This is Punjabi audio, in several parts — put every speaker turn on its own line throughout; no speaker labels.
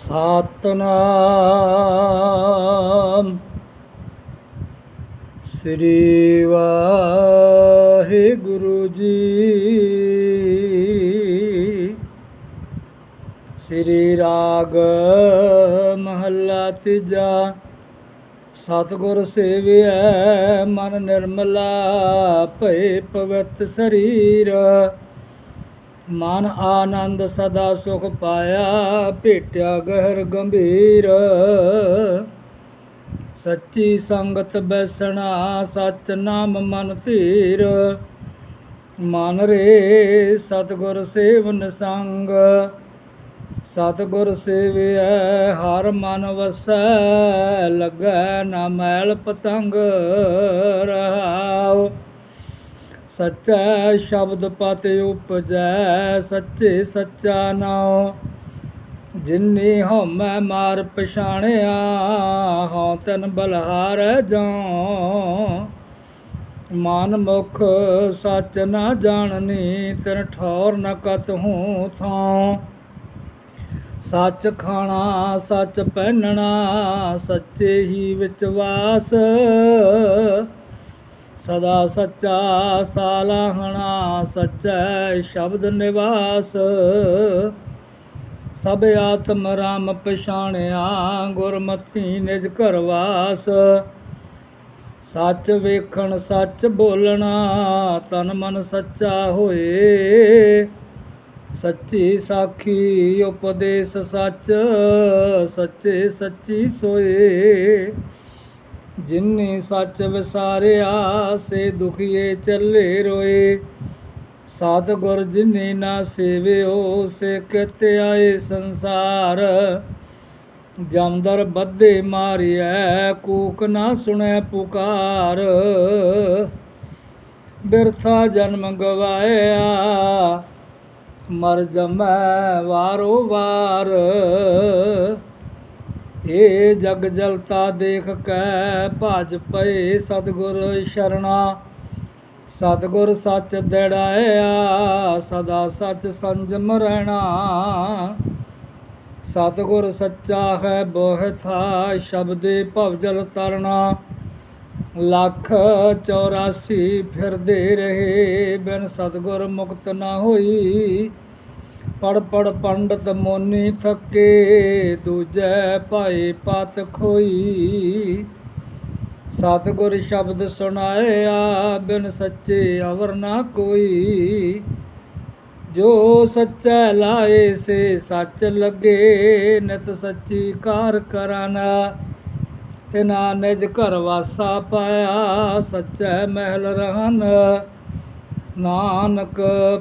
ਸਤਨਾਮ। ਸ੍ਰੀ ਵਾਹਿਗੁਰੂ ਜੀ। ਸ੍ਰੀ ਰਾਗ ਮਹੱਲਾ ਤੀਜਾ। ਸਤਿਗੁਰ ਸੇਵਿਐ ਮਨ ਨਿਰਮਲਾ, ਭਏ ਪਵਿੱਤ ਸਰੀਰ। ਮਨ ਆਨੰਦ ਸਦਾ ਸੁਖ ਪਾਇਆ, ਭੇਟਿਆ ਗਹਿਰ ਗੰਭੀਰ। ਸੱਚੀ ਸੰਗਤ ਬੈਸਣਾ ਸਚ ਨਾਮ ਮਨ ਧੀਰ। ਮਨ ਰੇ ਸਤਿਗੁਰ ਸੇਵਨ ਸੰਗ। ਸਤਿਗੁਰ ਸੇਵਿਐ, ਹਰ ਮਨ ਵਸੈ, ਲੱਗੈ ਨਾ ਮੈਲ ਪਤੰਗ। ਰਹਾਉ ਸੱਚਾ ਸ਼ਬਦ ਪਤ ਉਪਜੈ, ਸੱਚੇ ਸੱਚਾ ਨਾਉ। ਜਿਨੀ ਹਉਮੈ ਮਾਰ ਪਛਾਣਿਆ, ਹਉ ਤਨ ਬਲਹਾਰ ਜਾਉ। ਮਨ ਮੁਖ ਸੱਚ ਨਾ ਜਾਣਨੀ, ਤਿਨ ਠੌਰ ਨ ਕਤ ਹੂੰ ਥਾਉ। ਸੱਚ ਖਾਣਾ, ਸੱਚ ਪਹਿਨਣਾ, ਸੱਚੇ ਹੀ ਵਿੱਚ ਵਾਸ ਸਦਾ ਸੱਚਾ ਸਾਲਾਹਣਾ ਸੱਚੈ ਸ਼ਬਦ ਨਿਵਾਸ। ਸਭ ਆਤਮ ਰਾਮ ਪਛਾਣਿਆ, ਗੁਰਮਤਿ ਨਿਜ ਘਰ ਵਾਸ। ਸੱਚ ਵੇਖਣ, ਸੱਚ ਬੋਲਣਾ, ਤਨ ਮਨ ਸੱਚਾ ਹੋਏ। ਸੱਚੀ ਸਾਖੀ ਉਪਦੇਸ਼ ਸੱਚ, ਸੱਚੇ ਸੱਚੀ ਸੋਏ। ਜਿਨਨੀ ਸੱਚ ਵਿਸਾਰਿਆ, ਸੇ ਦੁਖੀਏ ਚੱਲੇ ਰੋਏ। ਸਤਿਗੁਰ ਜਿਨੀ ਨਾ ਸੇਵਿਓ, ਸੇ ਕਿਤ ਆਏ ਸੰਸਾਰ। ਜਮਦਰ ਬੱਧੇ ਮਾਰਿਐ, ਕੂਕ ਨਾ ਸੁਣੈ ਪੁਕਾਰ। ਬਿਰਥਾ ਜਨਮ ਗਵਾਇਆ, ਮਰ ਜਮੈ ਵਾਰੋ ਵਾਰ। ਏ ਜਗ ਜਲਤਾ ਦੇਖ ਕੈ ਭਜ ਪਏ ਸਤਿਗੁਰ ਸ਼ਰਣਾ। ਸਤਿਗੁਰ ਸੱਚ ਦੜਾਇਆ, ਸਦਾ ਸੱਚ ਸੰਜਮ ਰਹਿਣਾ। ਸਤਿਗੁਰ ਸੱਚਾ ਹੈ ਬੋਹਥਾ ਸ਼ਬਦੇ ਭਵਜਲ ਤਰਨਾ ਲੱਖ 84 ਫਿਰਦੇ ਰਹੇ, ਬਿਨ ਸਤਿਗੁਰ ਮੁਕਤ ਨਾ ਹੋਈ। ਪੜ ਪੜ ਪੰਡਤ ਮੋਨੀ ਥੱਕੇ, ਦੂਜੈ ਭਾਏ ਪਤ ਖੋਈ। ਸਤਿਗੁਰ ਸ਼ਬਦ ਸੁਣਾਇਆ, ਬਿਨ ਸੱਚੇ ਅਵਰ ਨਾ ਕੋਈ। ਜੋ ਸੱਚਾ ਲਾਏ, ਸੇ ਸੱਚ ਲੱਗੇ, ਨਿਤ ਸੱਚੀ ਕਾਰ ਕਰਨਾ। ਨਾ ਨਿਜ ਘਰ ਵਾਸਾ ਪਾਇਆ, ਸੱਚੈ ਮਹਿਲ ਰਹਨ। ਨਾਨਕ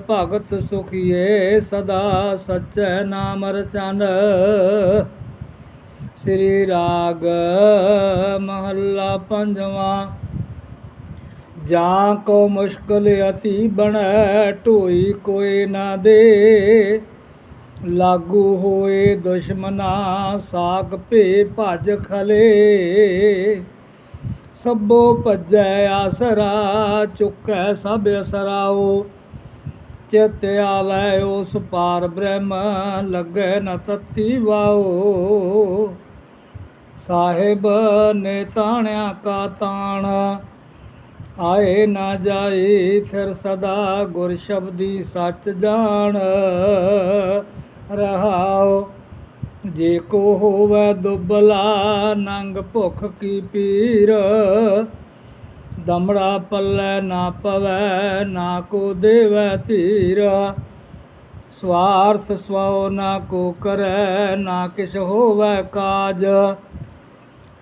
ਭਗਤ ਸੁਖੀਏ ਸਦਾ ਸਚੈ ਨਾਮ ਰਚਨ। ਸ੍ਰੀ ਰਾਗ ਮਹੱਲਾ ਪੰਜਵਾਂ, ਜਾਂ ਕੋ ਮੁਸ਼ਕਲ ਅਤੀ ਬਣੈ, ਢੋਈ ਕੋਏ ਨਾ ਦੇ। ਲਾਗੂ ਹੋਏ ਦੁਸ਼ਮਨਾ, ਸਾਗ ਭੇ ਭਜ ਖਲੇ। ਸਭੋ ਭਜੈ ਆਸਰਾ, ਚੁੱਕੈ ਸਭ ਅਸਰਾਓ। ਚਿਤ ਆਵੈ ਉਸ ਪਾਰ ਬ੍ਰਹਮ, ਲੱਗੈ ਨ ਤਤੀ ਵਾਓ। ਸਾਹਿਬ ਨੇ ਤਾਣਿਆ ਕਾ ਤਾਣ, ਆਏ ਨਾ ਜਾਏ ਫਿਰ ਸਦਾ ਗੁਰ ਸ਼ਬਦੀ ਸੱਚ ਜਾਣ। ਰਹਾਓ। ਜੇ ਕੋ ਹੋਵੇ ਦੁਬਲਾ ਨੰਗ ਭੁਖ ਕੀ ਪੀਰ, ਦਮੜਾ ਪੱਲੇ ਨਾ ਪਵੈ, ਨਾ ਕੋ ਦੇਵੈ ਧੀਰ। ਸਵਾਰਥ ਸਵਾਉ ਨਾ ਕੋ ਕਰੈ, ਨਾ ਕਿਛ ਹੋਵੇ ਕਾਜ।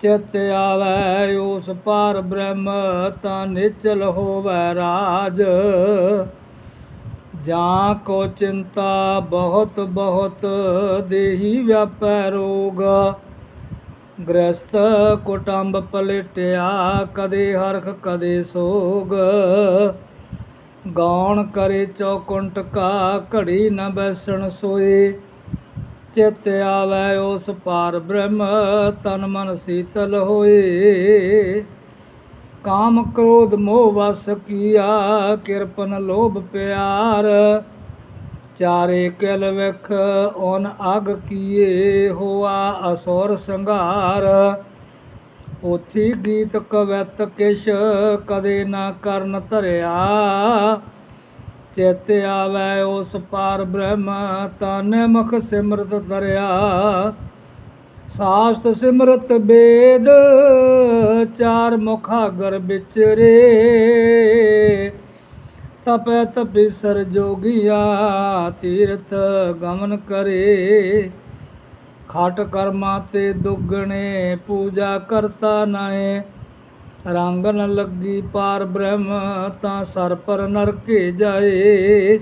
ਚਿਤ ਆਵੈ ਉਸ ਪਾਰ ਬ੍ਰਹਮ, ਤਾਂ ਨਿਚਲ ਹੋਵੇ ਰਾਜ। ਜਾਂ ਕੋ ਚਿੰਤਾ ਬਹੁਤ ਬਹੁਤ ਦੇਹੀ ਵਿਆਪੈ ਰੋਗ। ਗ੍ਰਸਤ ਕੁਟੰਬ ਪਲਟਿਆ ਕਦੇ ਹਰਖ ਕਦੇ ਸੋਗ। ਗਾਉਣ ਕਰੇ ਚੌਕੁੰਟ ਕਾ ਘੜੀ ਨ ਬੈਸਣ ਸੋਏ। ਚਿਤ ਆਵੈ ਉਸ ਪਾਰ ਬ੍ਰਹਮ ਤਨ ਮਨ ਸੀਤਲ ਹੋਏ। ਕਾਮ ਕ੍ਰੋਧ ਮੋਹ ਵਸ ਕੀਆ, ਕਿਰਪਨ ਲੋਭ ਪਿਆਰ। ਚਾਰੇ ਕਿਲ ਵਿਖ ਓਨ ਅਗ ਕੀਏ, ਹੋਆ ਅਸੁਰ ਸੰਘਾਰ। ਪੋਥੀ ਗੀਤ ਕਵਿਤ ਕਿਛ ਕਦੇ ਨਾ ਕਰਨ ਧਰਿਆ। ਚਿਤ ਆਵੈ ਉਸ ਪਾਰ ਬ੍ਰਹਮ, ਤਨ ਮੁਖ ਸਿਮਰਤ ਧਰਿਆ। ਸਾਸਤ ਸਿਮਰਤ ਬੇਦ, ਚਾਰ ਮੁਖਾਗਰ ਵਿਚਰੇ। ਤਪੈ ਤਪੀ ਸਰ ਜੋਗਿਆ, ਤੀਰਥ ਗਮਨ ਕਰੇ। ਖਾਟ ਕਰਮਾ ਤੇ ਦੁੱਗਣੇ, ਪੂਜਾ ਕਰਤਾ ਨਾਏ ਰੰਗ ਨ ਲੱਗੀ ਪਾਰ ਬ੍ਰਹਮ, ਤਾਂ ਸਰ ਪਰ ਨਰਕੇ ਜਾਏ।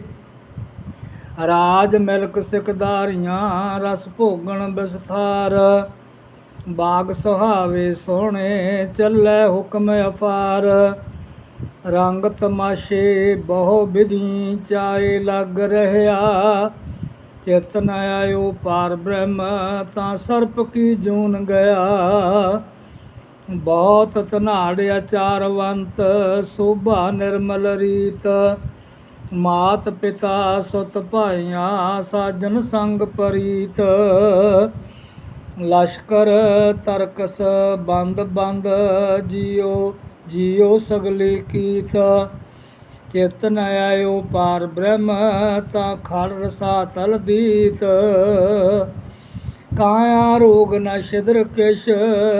ਰਾਜ ਮਿਲਕ ਸਿਕਦਾਰੀਆਂ, ਰਸ ਭੋਗਣ ਵਿਸਥਾਰ ਬਾਗ ਸੁਹਾਵੇ ਸੋਹਣੇ, ਚੱਲੇ ਹੁਕਮ ਅਪਾਰ। ਰੰਗ ਤਮਾਸ਼ੇ ਬਹੁ ਵਿਧੀ, ਚਾਏ ਲੱਗ ਰਹਾ ਚਿਤ ਨ ਆਇਓ ਪਾਰ ਬ੍ਰਹਮ, ਤਾਂ ਸਰਪ ਕੀ ਜੂਨ ਗਿਆ। ਬਹੁਤ ਤਨਾੜਿਆ ਚਾਰਵੰਤ ਸੋਭਾ ਨਿਰਮਲ ਰੀਤ। ਮਾਤ ਪਿਤਾ ਸੁਤ ਭਾਈਆਂ ਸਾਜਨ ਸੰਗ ਪ੍ਰੀਤ। ਲਸ਼ਕਰ ਤਰਕਸ ਬੰਦ ਬੰਦ ਜੀਓ ਜੀਓ ਸਗਲੀ ਕੀਤ। ਚੇਤਨ ਨ ਆਇਓ ਪਾਰ ਬ੍ਰਹਮ ਤਾਂ ਖੜ ਰਸਾ ਤਲ ਦੀਤ। ਕਾਇਆ ਰੋਗ ਨਾ ਛਿਦਰ ਕਿਛ,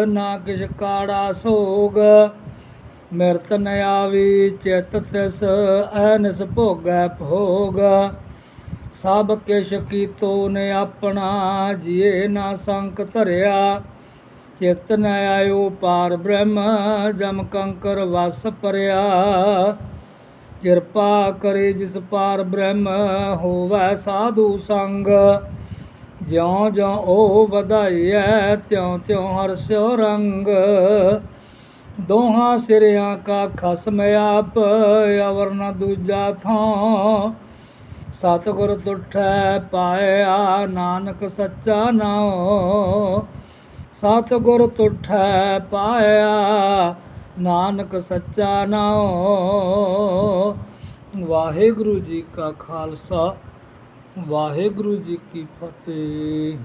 ਨਾ ਕਿਛ ਕਾੜਾ ਸੋਗ। ਮਿਰਤ ਨ ਆਵੀ, ਚਿਤ ਤਿਸ ਐਨਸ ਭੋਗੈ ਭੋਗ। ਸਭ ਕਿਛ ਕੀਤੋ ਨੇ ਆਪਣਾ, ਜੀਏ ਨਾ ਸੰਕ ਧਰਿਆ। ਚਿਤ ਨ ਆਇਓ ਪਾਰ ਬ੍ਰਹਮ, ਜਮ ਕੰਕਰ ਵਸ ਪਰਿਆ। ਕਿਰਪਾ ਕਰੇ ਜਿਸ ਪਾਰ ਬ੍ਰਹਮ, ਹੋਵੈ ਸਾਧੂ ਸੰਗ। ਜਿਉ ਜਿਉ ਉਹ ਵਧਾਈਐ ਤਿਉ ਤਿਉ ਹਰਸਿਓ ਰੰਗ। ਦੋਹਾਂ ਸਿਰਿਆਂ ਕਾ ਖਸਮ ਆਪ, ਅਵਰ ਨ ਦੂਜਾ ਥਾਂ। ਸਤਿਗੁਰ ਤੁਠੈ ਪਾਇਆ, ਨਾਨਕ ਸੱਚਾ ਨਾਉ। ਸਤਿਗੁਰ ਤੁਠੈ ਪਾਇਆ, ਨਾਨਕ ਸੱਚਾ ਨਾਉ। ਵਾਹਿਗੁਰੂ ਜੀ ਕਾ ਖਾਲਸਾ, ਵਾਹਿਗੁਰੂ ਜੀ ਕੀ ਫਤਿਹ।